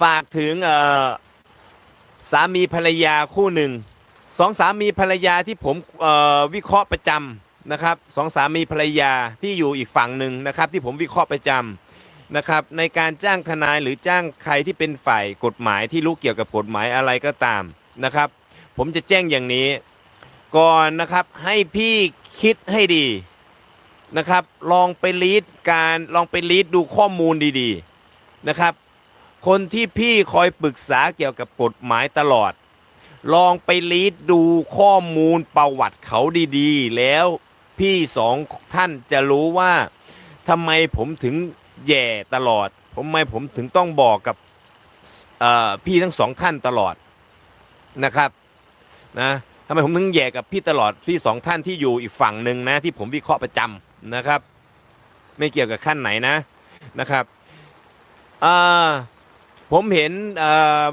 ฝากถึงสามีภรรยาคู่หนึ่งสองสามีภรรยาที่ผมวิเคราะห์ประจำนะครับสองสามีภรรยาที่อยู่อีกฝั่งหนึ่งนะครับที่ผมวิเคราะห์ประจำนะครับในการจ้างทนายหรือจ้างใครที่เป็นฝ่ายกฎหมายที่รู้เกี่ยวกับกฎหมายอะไรก็ตามนะครับ ผมจะแจ้งอย่างนี้ก่อนนะครับให้พี่คิดให้ดีนะครับ ลองไปรีดการลองไปรีดดูข้อมูลดีๆนะครับ คนที่พี่คอยปรึกษาเกี่ยวกับกฎหมายตลอด ลองไปรีดดูข้อมูลประวัติเขาดีๆ แล้วพี่สองท่านจะรู้ว่าทำไมผมถึงแย่ตลอดทำไมผมถึงต้องบอกกับพี่ทั้งสองท่านตลอดนะครับนะทำไมผมถึงแย่กับพี่ตลอดพี่สองท่านที่อยู่อีกฝั่งหนึ่งนะ ที่ผมวิเคราะห์ประจำนะครับ ไม่เกี่ยวกับขั้นไหนนะนะครับอ่า ผมเห็นเ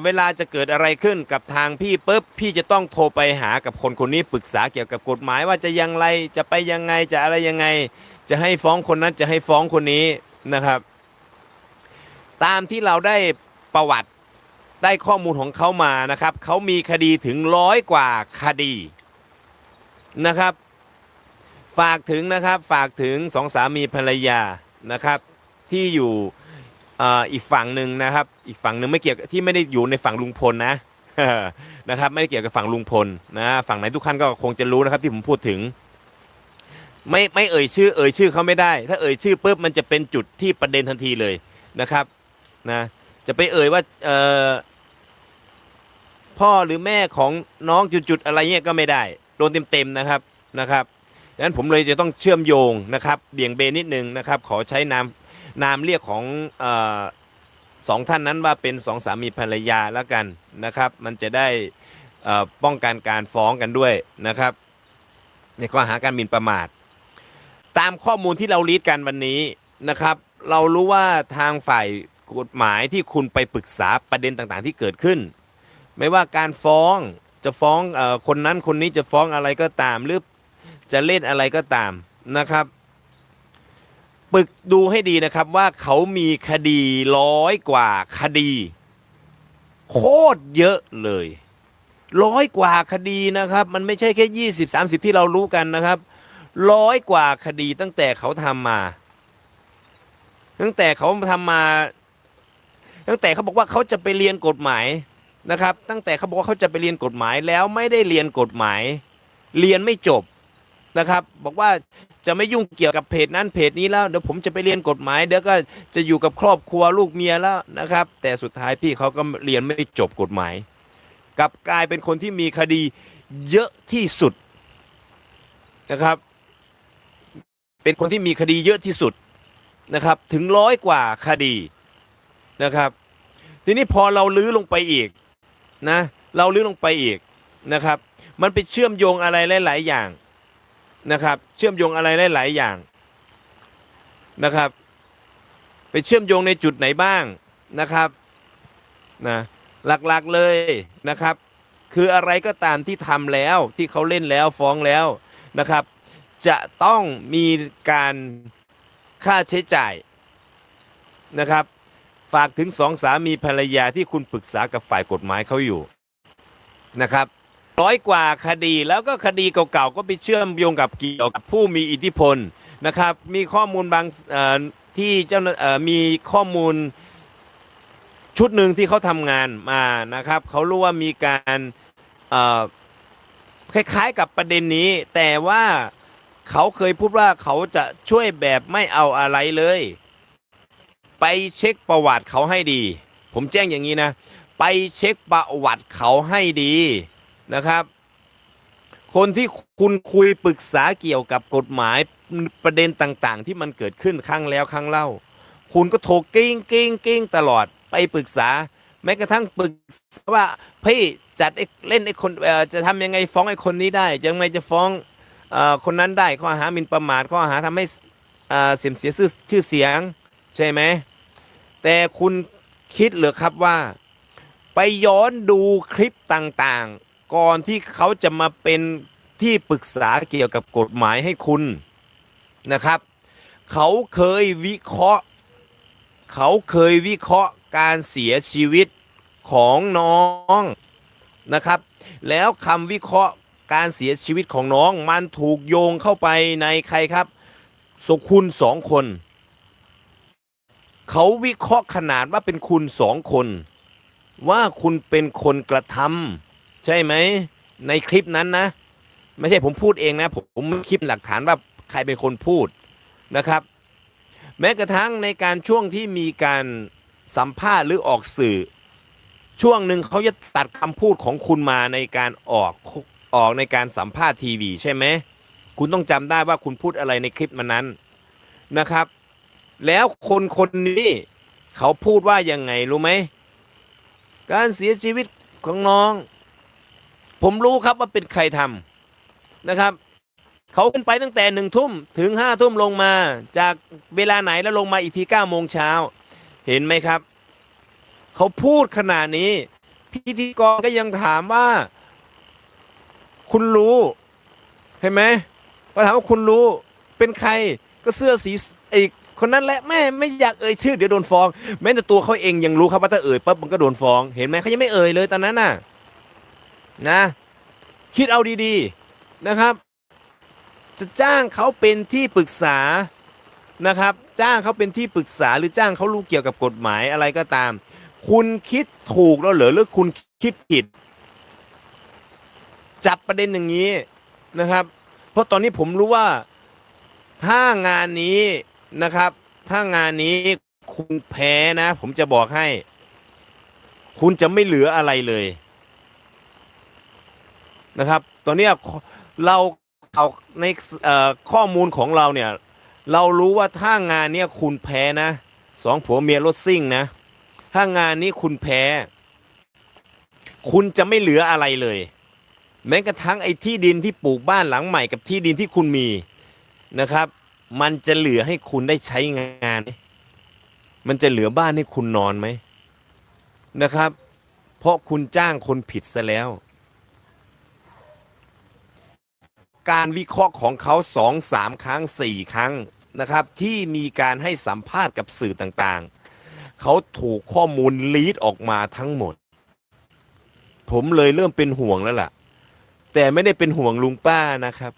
เวลาจะเกิดอะไรขึ้นกับทางพี่ปุ๊บพี่จะต้องโทรไปหากับคนคนนี้ปรึกษาเกี่ยวกับกฎหมายว่าจะยังไรจะไปยังไงจะอะไรยังไง จะให้ฟ้องคนนั้นจะให้ฟ้องคนนี้นะครับ ตามที่เราได้ประวัติได้ข้อมูลของเขามานะครับเขามีคดีถึงร้อยกว่าคดีนะครับ ฝากถึงนะครับฝากถึงสองสามีภรรยานะครับ ที่อยู่ อีกฝั่งหนึ่งนะครับ อีกฝั่งหนึ่งไม่เกี่ยวกับที่ไม่ได้อยู่ในฝั่งลุงพลนะนะครับ ไม่ได้เกี่ยวกับฝั่งลุงพลนะฝั่งไหนทุกท่านก็คงจะรู้นะครับที่ผมพูดถึง ไม่ไม่เอ่ยชื่อ เอ่ยชื่อเขาไม่ได้ ถ้าเอ่ยชื่อปุ๊บมันจะเป็นจุดที่ประเด็นทันทีเลยนะครับนะจะไปเอ่ยว่าเออพ่อหรือแม่ของน้องจุดๆอะไรเงี้ยก็ไม่ได้ โดนเต็มๆนะครับนะครับดังนั้นผมเลยจะต้องเชื่อมโยงนะครับเบี่ยงเบนนิดนึงนะครับ ขอใช้นาม นามเรียกของออสองท่านนั้นว่าเป็นสองสามีภรรยาแล้วกันนะครับ มันจะได้ป้องกันการฟ้องกันด้วยนะครับ ในข้อหาการหมิ่นประมาท ตามข้อมูลที่เราลีดกันวันนี้นะครับ เรารู้ว่าทางฝ่ายกฎหมายที่คุณไปปรึกษาประเด็นต่างๆ ที่เกิดขึ้น ไม่ว่าการฟ้องจะฟ้องอคนนั้นคนนี้จะฟ้องอะไรก็ตามหรือจะเล่นอะไรก็ตามนะครับ ปึกดูให้ดีนะครับว่าเขามีคดีร้อยกว่าคดี โคตรเยอะเลยร้อยกว่าคดีนะครับ มันไม่ใช่แค่ยี่สิบสามสิบที่เรารู้กันนะครับร้อยกว่าคดีตั้งแต่เขาทำมา ตั้งแต่เขาทำมา ตั้งแต่เขาบอกว่าเขาจะไปเรียนกฎหมายนะครับ ตั้งแต่เขาบอกว่าเขาจะไปเรียนกฎหมายแล้วไม่ได้เรียนกฎหมาย เรียนไม่จบนะครับ บอกว่า จะไม่ยุ่งเกี่ยวกับเพจนั้นเพจนี้แล้วเดี๋ยวผมจะไปเรียนกฎหมายเดี๋ยวก็จะอยู่กับครอบครัวลูกเมียแล้วนะครับ แต่สุดท้ายพี่เขาก็เรียนไม่จบกฎหมายกลับกลายเป็นคนที่มีคดีเยอะที่สุดนะครับ เป็นคนที่มีคดีเยอะที่สุดนะครับ ถึงร้อยกว่าคดีนะครับ ทีนี้พอเราลื้อลงไปอีกนะ เราลื้อลงไปอีกนะครับ มันไปเชื่อมโยงอะไรหลาย ๆ อย่าง นะครับ เชื่อมโยงอะไรหลาย ๆ อย่างนะครับ ไปเชื่อมโยงในจุดไหนบ้างนะครับนะหลัก ๆ เลยนะครับ คืออะไรก็ตามที่ทำแล้วที่เขาเล่นแล้วฟ้องแล้วนะครับ จะต้องมีการค่าใช้จ่ายนะครับ ฝากถึงสองสามีภรรยาที่คุณปรึกษากับฝ่ายกฎหมายเขาอยู่นะครับ ร้อยกว่าคดี แล้วก็คดีเก่าๆก็ไปเชื่อมโยงกับเกี่ยวกับผู้มีอิทธิพลนะครับมีข้อมูลบางที่เจ้ามีข้อมูลชุดหนึ่งที่เขาทำงานมานะครับเขารู้ว่ามีการคล้ายๆกับประเด็นนี้ แต่ว่าเขาเคยพูดว่าเขาจะช่วยแบบไม่เอาอะไรเลย ไปเช็คประวัติเขาให้ดี ผมแจ้งอย่างนี้นะ ไปเช็คประวัติเขาให้ดี นะครับ คนที่คุณคุยปรึกษาเกี่ยวกับกฎหมายประเด็นต่างๆ ที่มันเกิดขึ้นครั้งแล้วครั้งเล่า คุณก็โทรกิ้งกิ้งกิ้งตลอดไปปรึกษา แม้กระทั่งปรึกษาว่าพี่จัดเล่นไอ้คนจะทำยังไงฟ้องไอ้คนนี้ได้ยังไงจะฟ้องอคนนั้นได้ข้อหาหมิ่นประมาทข้อหาทำให้เสียมเสียชื่อเสียงใช่ไหมแต่คุณคิดหรือครับว่า ไปย้อนดูคลิปต่างๆ ก่อนที่เขาจะมาเป็นที่ปรึกษาเกี่ยวกับกฎหมายให้คุณนะครับ เขาเคยวิเคราะห์ เขาเคยวิเคราะห์การเสียชีวิตของน้องนะครับ แล้วคำวิเคราะห์การเสียชีวิตของน้องมันถูกโยงเข้าไปในใครครับ สุคุณสองคน เขาวิเคราะห์ขนาดว่าเป็นคุณสองคน ว่าคุณเป็นคนกระทำ ใช่ไหม ในคลิปนั้นนะ ไม่ใช่ผมพูดเองนะ ผมผมคลิปหลักฐานว่าใครเป็นคนพูดนะครับ แม้กระทั่งในการช่วงที่มีการสัมภาษณ์หรือออกสื่อ ช่วงหนึ่งเขาจะตัดคำพูดของคุณมาในการออกออกในการสัมภาษณ์ทีวี ใช่ไหมคุณต้องจำได้ว่าคุณพูดอะไรในคลิปมันนั้นนะครับ แล้วคนคนนี้เขาพูดว่ายังไงรู้ไหม การเสียชีวิตของน้อง ผมรู้ครับว่าเป็นใครทำนะครับ เขาขึ้นไปตั้งแต่หนึ่งทุ่มถึงห้าทุ่มลงมา จากเวลาไหนแล้วลงมาอีกทีเก้าโมงเช้า เห็นไหมครับ เขาพูดขนาดนี้ พิธีกรก็ยังถามว่า คุณรู้เห็นไหมก็ถามว่าคุณรู้เป็นใครก็เสื้อสีอีกคนนั้นแหละแม่ไม่อยากเอ่ยชื่อเดี๋ยวโดนฟ้อง แม้แต่ตัวเขาเองยังรู้ครับว่าถ้าเอ่ยปั๊บมันก็โดนฟ้อง เห็นไหมเขายังไม่เอ่ยเลยตอนนั้นน่ะ นะ คิดเอาดีๆนะครับ จะจ้างเขาเป็นที่ปรึกษานะครับ จ้างเขาเป็นที่ปรึกษาหรือจ้างเขารู้เกี่ยวกับกฎหมายอะไรก็ตาม คุณคิดถูกแล้วเหรอหรือคุณคิดผิด จับประเด็นอย่างนี้นะครับ เพราะตอนนี้ผมรู้ว่าถ้างานนี้นะครับ ถ้างานนี้คุณแพ้นะ ผมจะบอกให้ คุณจะไม่เหลืออะไรเลย นะครับ ตอนนี้เราเอาในข้อมูลของเราเนี่ย เรารู้ว่าถ้างานเนี้ยคุณแพ้นะสองผัวเมียรถซิ่งนะ ถ้างานนี้คุณแพ้ คุณจะไม่เหลืออะไรเลย แม้กระทั่งไอ้ที่ดินที่ปลูกบ้านหลังใหม่กับที่ดินที่คุณมีนะครับ มันจะเหลือให้คุณได้ใช้งานไหมมันจะเหลือบ้านให้คุณนอนไหมนะครับ เพราะคุณจ้างคนผิดซะแล้ว การวิเคราะห์ของเขาสองสามครั้งสี่ครั้งนะครับที่มีการให้สัมภาษณ์กับสื่อต่างๆ เขาถูกข้อมูลลีดออกมาทั้งหมด ผมเลยเริ่มเป็นห่วงแล้วล่ะ แต่ไม่ได้เป็นห่วงลุงป้านะครับ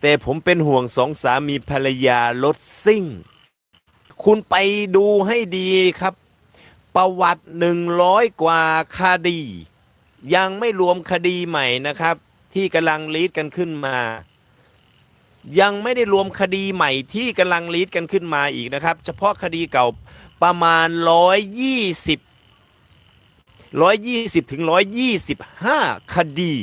แต่ผมเป็นห่วงสองสามีภรรยารถซิ่ง คุณไปดูให้ดีครับ ประวัติหนึ่งร้อยกว่าคดี ยังไม่รวมคดีใหม่นะครับ ที่กำลังลีดกันขึ้นมา ยังไม่ได้รวมคดีใหม่ที่กำลังลีดกันขึ้นมาอีกนะครับ เฉพาะคดีเก่าประมาณร้อยยี่สิบร้อยยี่สิบถึงร้อยยี่สิบห้าคดี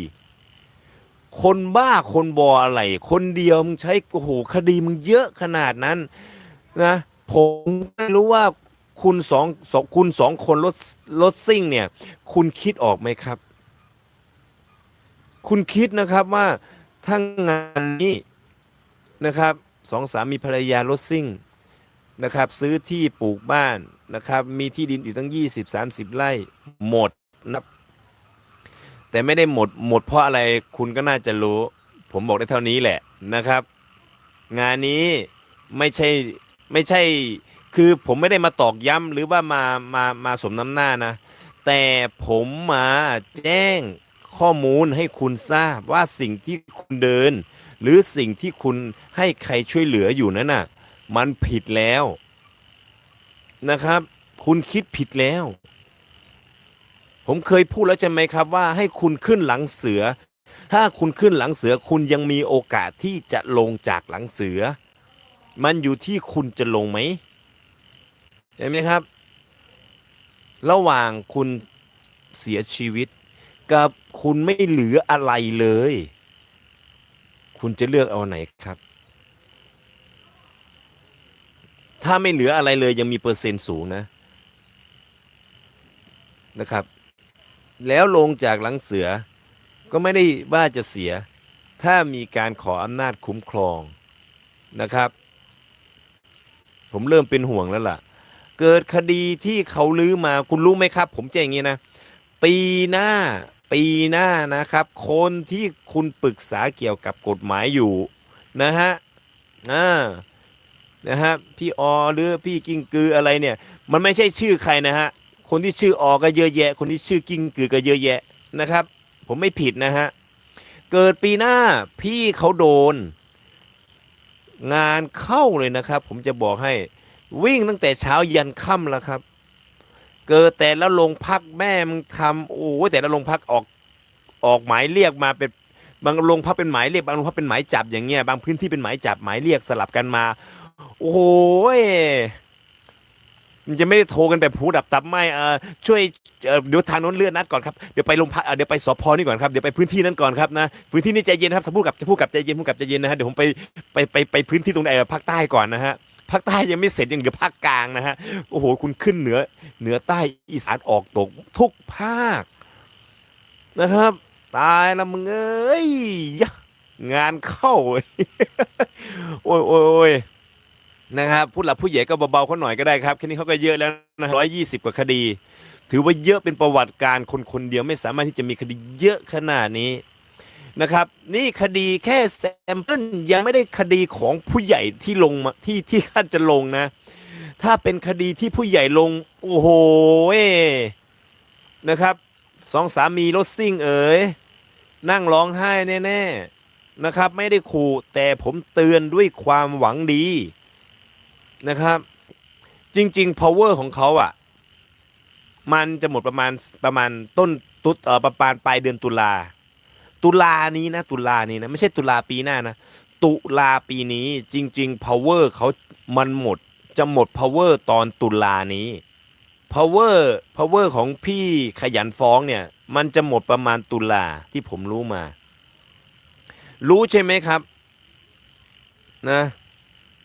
คนบ้าคนบออะไร คนเดียวมึงใช้โอ้โหคดีมึงเยอะขนาดนั้นนะผมไม่รู้ว่าคุณสองสองคุณสองคนรถรถซิ่งเนี่ย คุณคิดออกไหมครับ คุณคิดนะครับว่าถ้างานนี้นะครับสองสามีภรรยารถซิ่งนะครับซื้อที่ปลูกบ้านนะครับมีที่ดินอีกตั้ง 20 30 ไร่หมดนะแต่ไม่ได้หมดหมดเพราะอะไรคุณก็น่าจะรู้ ผมบอกได้เท่านี้แหละนะครับ งานนี้ไม่ใช่ไม่ใช่คือผมไม่ได้มาตอกย้ำหรือว่ามามามาสมน้ำหน้านะ แต่ผมมาแจ้ง ข้อมูลให้คุณทราบว่าสิ่งที่คุณเดิน หรือสิ่งที่คุณให้ใครช่วยเหลืออยู่นั้นน่ะ มันผิดแล้วนะครับ คุณคิดผิดแล้ว ผมเคยพูดแล้วใช่ไหมครับว่าให้คุณขึ้นหลังเสือ ถ้าคุณขึ้นหลังเสือคุณยังมีโอกาสที่จะลงจากหลังเสือ มันอยู่ที่คุณจะลงไหมเห็นไหมครับ ระหว่างคุณเสียชีวิต กับคุณไม่เหลืออะไรเลย คุณจะเลือกเอาไหนครับ ถ้าไม่เหลืออะไรเลยยังมีเปอร์เซ็นต์สูงนะนะครับ แล้วลงจากหลังเสือ ก็ไม่ได้ว่าจะเสีย ถ้ามีการขออำนาจคุ้มครองนะครับ ผมเริ่มเป็นห่วงแล้วล่ะ เกิดคดีที่เขาลื้อมาคุณรู้ไหมครับ ผมจะอย่างนี้นะ ปีหน้า ปีหน้านะครับ คนที่คุณปรึกษาเกี่ยวกับกฎหมายอยู่นะฮะอ่านะฮะพี่อหรือพี่กิ้งกืออะไรเนี่ย มันไม่ใช่ชื่อใครนะฮะคนที่ชื่อออก็เยอะแยะ คนที่ชื่อกิ้งกือก็เยอะแยะนะครับ ผมไม่ผิดนะฮะเกิดปีหน้าพี่เขาโดน งานเข้าเลยนะครับ ผมจะบอกให้วิ่งตั้งแต่เช้ายันค่ำแล้วครับ เกิดแต่ละโรงพักแม่มึงทำโอ้แต่ละโรงพักออกออกหมายเรียกมาเป็นบางโรงพักเป็นหมายเรียกบางโรงพักเป็นหมายจับอย่างเงี้ยบางพื้นที่เป็นหมายจับหมายเรียกสลับกันมา โอ้โหยมันจะไม่ได้โทรกันแบบหูดับตับไม่เออช่วยเเดี๋ยวทางโน้นเลื่อนนัดก่อนครับเดี๋ยวไปโรงพักเเดี๋ยวไปสพนี่ก่อนครับเดี๋ยวไปพื้นที่นั้นก่อนครับนะพื้นที่นี้ใจเย็นครับสมพูดกับจะพูดกับใจเย็นพูดกับใจเย็นนะฮะเดี๋ยวผมไปไปไปไปพื้นที่ตรงไหนภาคใต้ก่อนนะฮะภาคใต้ยังไม่เสร็จยังเหลือภาคกลางนะฮะโอ้โหคุณขึ้นเหนือ เหนือใต้อีสานออกตกทุกภาคนะครับ ตายละมึงเอ้ยงานเข้า โอ้ยโอ้ยโอ้ยนะครับผู้หลักผู้ใหญ่ก็เบาๆเขาหน่อยก็ได้ครับแค่นี้เขาก็เยอะแล้วนะร้อยยี่สิบกว่าคดี ถือว่าเยอะเป็นประวัติการคนคนเดียวไม่สามารถที่จะมีคดีเยอะขนาดนี้นะครับ นี่คดีแค่แซมเปิลยังไม่ได้คดีของผู้ใหญ่ที่ลงมาที่ที่ท่านจะลงนะ ถ้าเป็นคดีที่ผู้ใหญ่ลง โอ้โหเว้ยนะครับสองสามีรถซิ่งเอ๋ยนั่งร้องไห้แน่ๆนะครับ ไม่ได้ขู่แต่ผมเตือนด้วยความหวังดีนะครับ จริง ๆ power ของเขาอะ มันจะหมดประมาณประมาณต้นตุดเอ่อประมาณปลายเดือนตุลาตุลานี้นะ ตุลานี้นะ ไม่ใช่ตุลาปีหน้านะ ตุลาปีนี้จริง ๆ power เขามันหมด จะหมด power ตอนตุลานี้ power power ของพี่ขยันฟ้องเนี่ย มันจะหมดประมาณตุลาที่ผมรู้มา รู้ใช่ไหมครับ นะ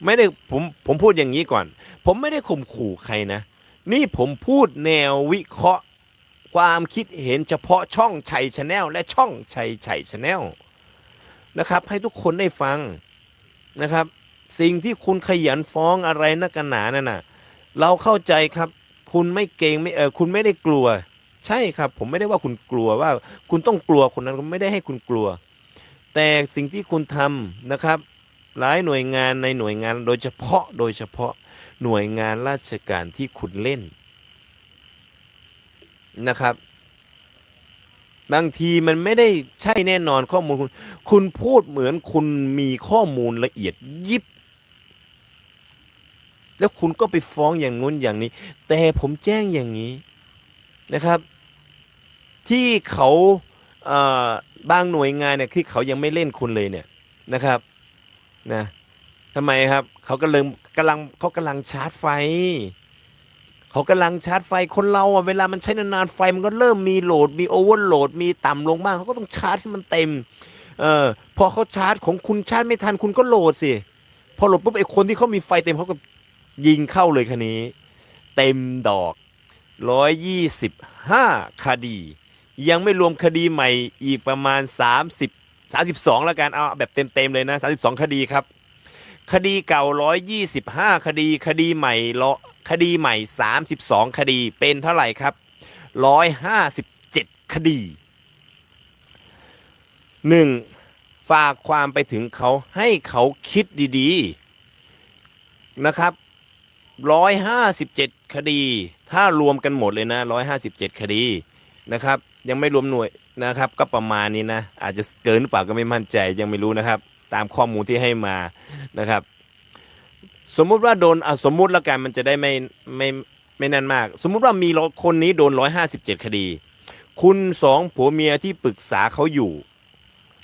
ไม่ได้ผมผมพูดอย่างนี้ก่อน ผมไม่ได้ข่มขู่ใครนะ นี่ผมพูดแนววิเคราะห์ความคิดเห็นเฉพาะช่องชัยชาแนลและช่องชัยชัยชาแนลนะครับ ให้ทุกคนได้ฟังนะครับ สิ่งที่คุณขยันฟ้องอะไรนักกันหนานั่นน่ะ เราเข้าใจครับ คุณไม่เกรงไม่เออคุณไม่ได้กลัว ใช่ครับ ผมไม่ได้ว่าคุณกลัวว่า คุณต้องกลัวคนนั้นผมไม่ได้ให้คุณกลัว แต่สิ่งที่คุณทำนะครับ หลายหน่วยงานในหน่วยงานโดยเฉพาะโดยเฉพาะหน่วยงานราชการที่คุณเล่นนะครับบางทีมันไม่ได้ใช่แน่นอนข้อมูลคุณ คุณพูดเหมือนคุณมีข้อมูลละเอียดยิบ แล้วคุณก็ไปฟ้องอย่างงู้นอย่างนี้ แต่ผมแจ้งอย่างนี้นะครับ ที่เขาเบางหน่วยงานเนี่ยที่เขายังไม่เล่นคุณเลยเนี่ยนะครับนะทำไมครับเขากำลังกำลังเขากำลังชาร์จไฟเขากำลังชาร์จไฟคนเราอะเวลามันใช้นานๆไฟมันก็เริ่มมีโหลดมีโอเวอร์โหลดมีต่ำลงบ้างเขาก็ต้องชาร์จให้มันเต็มเออพอเขาชาร์จของคุณชาร์จไม่ทันคุณก็โหลดสิพอโหลดปุ๊บไอ้คนที่เขามีไฟเต็มเขาก็ ยิงเข้าเลยคันนี้ เต็มดอกร้อยยี่สิบห้าคดี ยังไม่รวมคดีใหม่อีกประมาณ 30 32 แล้วกันเอาแบบเต็มๆเลยนะ 32 คดีครับ คดีเก่า 125 คดี คดีใหม่ละคดีใหม่ 32 คดีเป็นเท่าไหร่ครับ 157 คดี 1. ฝากความไปถึงเขาให้เขาคิดดีๆนะครับ 157คดี ถ้ารวมกันหมดเลยนะ157คดีนะครับ ยังไม่รวมหน่วยนะครับ ก็ประมาณนี้นะ อาจจะเกินหรือเปล่าก็ไม่มั่นใจยังไม่รู้นะครับ ตามข้อมูลที่ให้มานะครับ สมมุติว่าโดนอะสมมุติแล้วกันมันจะได้ไม่ไม่ไม่นั่นมาก สมมุติว่ามีคนนี้โดน157คดี คุณสองผัวเมียที่ปรึกษาเขาอยู่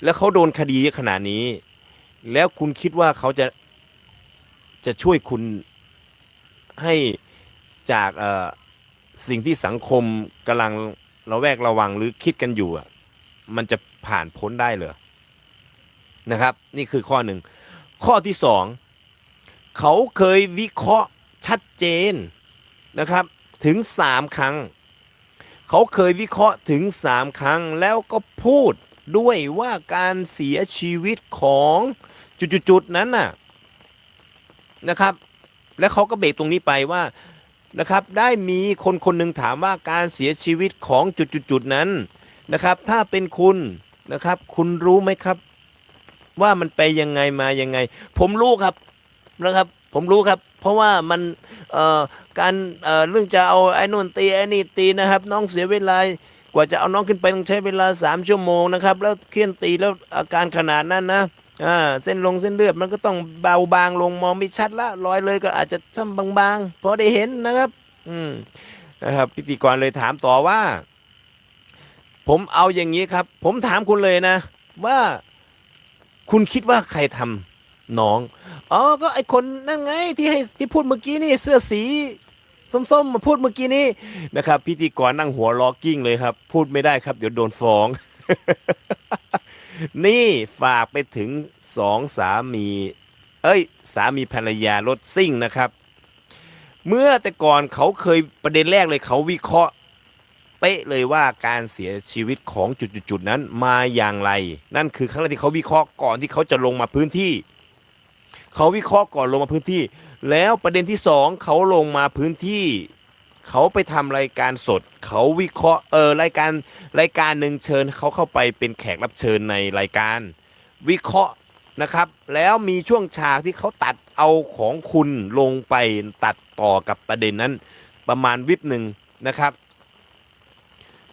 แล้วเขาโดนคดีขนาดนี้ แล้วคุณคิดว่าเขาจะจะช่วยคุณ ให้จากเอสิ่งที่สังคมกำลังระแวกระวังหรือคิดกันอยู่อะมันจะผ่านพ้นได้เหรอนะครับ นี่คือข้อหนึ่ง ข้อที่สองเขาเคยวิเคราะห์ชัดเจนนะครับ ถึงสามครั้ง เขาเคยวิเคราะห์ถึงสามครั้งแล้วก็พูดด้วยว่าการเสียชีวิตของจุดๆๆนั้นน่ะนะครับ และเขาก็เบรกตรงนี้ไปว่านะครับ ได้มีคนคนหนึ่งถามว่าการเสียชีวิตของจุดๆนั้นนะครับ ถ้าเป็นคุณนะครับ คุณรู้ไหมครับ ว่ามันไปยังไงมายังไง ผมรู้ครับนะครับ ผมรู้ครับ เพราะว่ามันเอ่อการเอ่อเรื่องจะเอาไอ้นู่นตีไอ้นี่ตีนะครับ น้องเสียเวลากว่าจะเอาน้องขึ้นไปต้องใช้เวลาสามชั่วโมงนะครับ แล้วเคลื่อนตีแล้วอาการขนาดนั้นนะ อ่าเส้นลงเส้นเลือดมันก็ต้องเบาบางลงมองไม่ชัดละรอยเลยก็อาจจะช้ำบางๆพอได้เห็นนะครับ อืมนะครับพิธีกรเลยถามต่อว่า ผมเอาอย่างนี้ครับ ผมถามคุณเลยนะ ว่าคุณคิดว่าใครทำน้อง อ๋อ ก็ไอคนนั่นไงที่ให้ที่พูดเมื่อกี้นี่เสื้อสีส้มๆมาพูดเมื่อกี้นี้นะครับ พิธีกรนั่งหัวล้อกิ้งเลยครับ พูดไม่ได้ครับ เดี๋ยวโดนฟ้อง นี่ฝากไปถึงสองสามี เอ้ย สามีภรรยารถซิ่งนะครับ เมื่อแต่ก่อนเขาเคยประเด็นแรกเลยเขาวิเคราะห์ เป๊ะเลยว่าการเสียชีวิตของจุดๆๆนั้นมาอย่างไร นั่นคือครั้งแรกที่เขาวิเคราะห์ก่อนที่เขาจะลงมาพื้นที่ เขาวิเคราะห์ก่อนลงมาพื้นที่ แล้วประเด็นที่สองเขาลงมาพื้นที่ เขาไปทำรายการสด เขาวิเคราะห์เออรายการรายการหนึ่งเชิญเขาเข้าไปเป็นแขกรับเชิญในรายการ วิเคราะห์นะครับ แล้วมีช่วงฉากที่เขาตัดเอาของคุณลงไปตัดต่อกับประเด็นนั้น ประมาณวิบหนึ่งนะครับ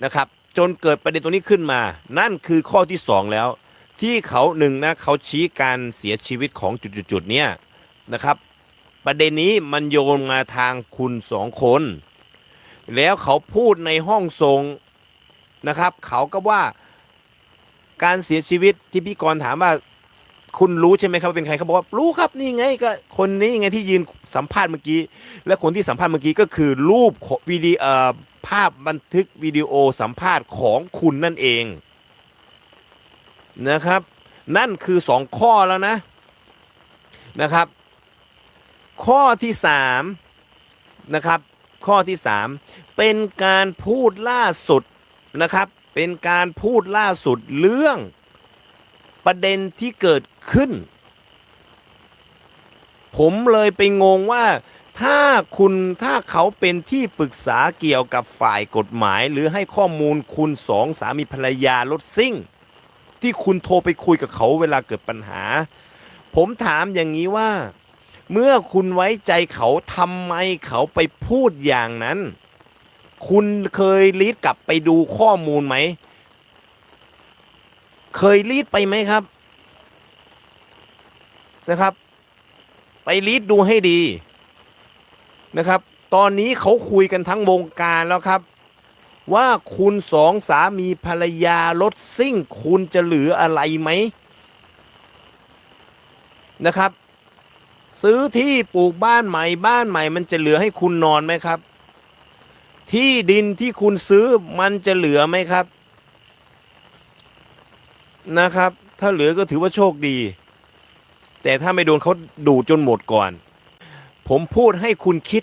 นะครับ จนเกิดประเด็นตรงนี้ขึ้นมา นั่นคือข้อที่สองแล้ว ที่เขาหนึ่งนะเขาชี้การเสียชีวิตของจุดๆๆเนี่ยนะครับ ประเด็นนี้มันโยนมาทางคุณสองคน แล้วเขาพูดในห้องทรงนะครับ เขาก็ว่าการเสียชีวิตที่พี่กรณ์ถามว่าคุณรู้ใช่ไหมครับเป็นใครเขาบอกว่ารู้ครับนี่ไงก็คนนี้ไงที่ยืนสัมภาษณ์เมื่อกี้ และคนที่สัมภาษณ์เมื่อกี้ก็คือรูปวิดีเอ่อภาพบันทึกวิดีโอสัมภาษณ์ของคุณนั่นเองนะครับ นั่นคือสองข้อแล้วนะนะครับ ข้อที่สามนะครับ ข้อที่สามเป็นการพูดล่าสุดนะครับ เป็นการพูดล่าสุดเรื่องประเด็นที่เกิดขึ้น ผมเลยไปงงว่าถ้าคุณถ้าเขาเป็นที่ปรึกษาเกี่ยวกับฝ่ายกฎหมาย หรือให้ข้อมูลคุณสองสามีภรรยารถซิ่ง ที่คุณโทรไปคุยกับเขาเวลาเกิดปัญหา ผมถามอย่างนี้ว่า เมื่อคุณไว้ใจเขาทำไมเขาไปพูดอย่างนั้น คุณเคยรีดกลับไปดูข้อมูลไหม เคยรีดไปไหมครับนะครับ ไปรีดดูให้ดีนะครับ ตอนนี้เขาคุยกันทั้งวงการแล้วครับ ว่าคุณสองสามีภรรยารถซิ่ง คุณจะเหลืออะไรไหมนะครับ ซื้อที่ปลูกบ้านใหม่บ้านใหม่ มันจะเหลือให้คุณนอนไหมครับ ที่ดินที่คุณซื้อมันจะเหลือไหมครับนะครับ ถ้าเหลือก็ถือว่าโชคดี แต่ถ้าไม่โดนเขาดูดจนหมดก่อน ผมพูดให้คุณคิด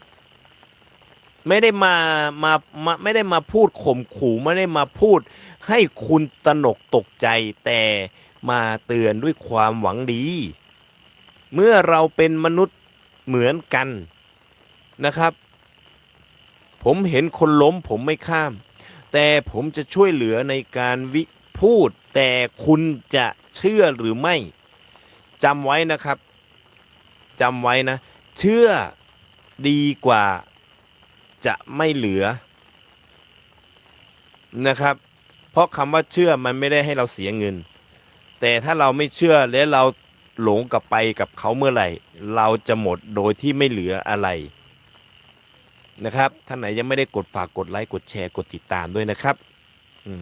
ไม่ได้มามามาไม่ได้มาพูดข่มขู่ไม่ได้มาพูด ให้คุณตนกตกใจ แต่มาเตือนด้วยความหวังดี เมื่อเราเป็นมนุษย์เหมือนกันนะครับ ผมเห็นคนล้มผมไม่ข้าม แต่ผมจะช่วยเหลือในการวิพูด แต่คุณจะเชื่อหรือไม่จำไว้นะครับจำไว้นะ เชื่อดีกว่าจะไม่เหลือนะครับ เพราะคำว่าเชื่อมันไม่ได้ให้เราเสียเงิน แต่ถ้าเราไม่เชื่อและเรา หลงกลับไปกับเขาเมื่อไหร่ เราจะหมดโดยที่ไม่เหลืออะไรนะครับท่านไหนยังไม่ได้กดฝากกดไลค์กดแชร์กดติดตามด้วยนะครับ